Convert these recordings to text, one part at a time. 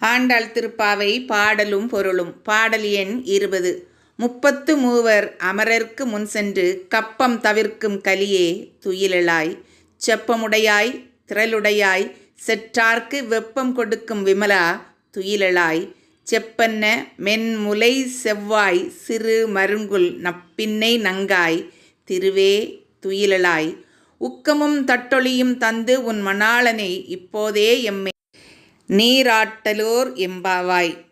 ஆண்டாள் திருப்பாவை பாடலும் பொருளும். பாடல் எண் இருபது. முப்பத்து மூவர் அமரர்க்கு முன் சென்று கப்பம் தவிர்க்கும் கலியே துயிலலாய் செப்பமுடையாய் திரளுடையாய் செற்றார்க்கு வெப்பம் கொடுக்கும் விமலா துயிலலாய் செப்பன்ன மென்முலை செவ்வாய் சிறு மருங்குல் நப்பின்னை நங்காய் திருவே துயிலலாய் உக்கமும் தட்டொளியும் தந்து உன் மணாளனை இப்போதே எம்மை நீராட்டலோர் எம்பாவாய்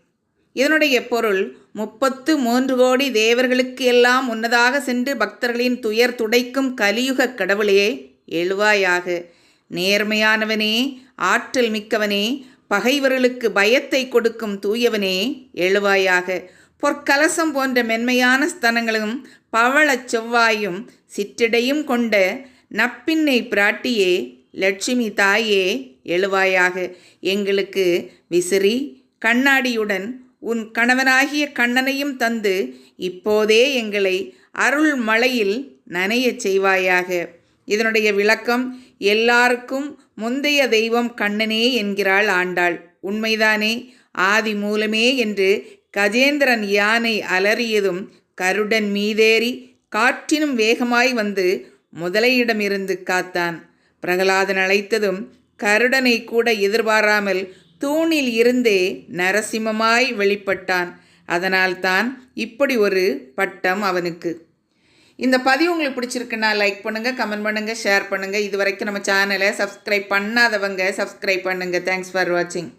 இதனுடைய பொருள் முப்பத்து மூன்று கோடி தேவர்களுக்கு எல்லாம் முன்னதாக சென்று பக்தர்களின் துயர் துடைக்கும் கலியுக கடவுளே எழுவாயாக. நேர்மையானவனே ஆற்றல் மிக்கவனே பகைவர்களுக்கு பயத்தை கொடுக்கும் தூயவனே எழுவாயாக. பொற்கலசம் போன்ற மென்மையான ஸ்தனங்களும் பவளச் செவ்வாயும் சிற்றிடையும் கொண்ட நப்பின்னை பிராட்டியே லட்சுமி தாயே எழுவாயாக எங்களுக்கு விசிறி கண்ணாடியுடன் உன் கணவனாகிய கண்ணனையும் தந்து இப்போதே எங்களை அருள் மலையில் நனையச் செய்வாயாக. இதனுடைய விளக்கம் எல்லாருக்கும் முந்தைய தெய்வம் கண்ணனே என்கிறாள் ஆண்டாள். உண்மைதானே ஆதி மூலமே என்று கஜேந்திரன் யானை அலறியதும் கருடன் மீதேறி காற்றினும் வேகமாய் வந்து முதலையிடமிருந்து காத்தான். பிரகலாதன் அழைத்ததும் கருடனை கூட எதிர்பாராமல் தூணில் இருந்தே நரசிம்மமாய் வெளிப்பட்டான். அதனால்தான் இப்படி ஒரு பட்டம் அவனுக்கு. இந்த பதிவு உங்களுக்கு பிடிச்சிருக்குன்னா லைக் பண்ணுங்கள் கமெண்ட் பண்ணுங்கள் ஷேர் பண்ணுங்கள் இது வரைக்கும் நம்ம சேனலை சப்ஸ்கிரைப் பண்ணாதவங்க சப்ஸ்கிரைப் பண்ணுங்கள் தேங்க்ஸ் ஃபார் வாட்சிங்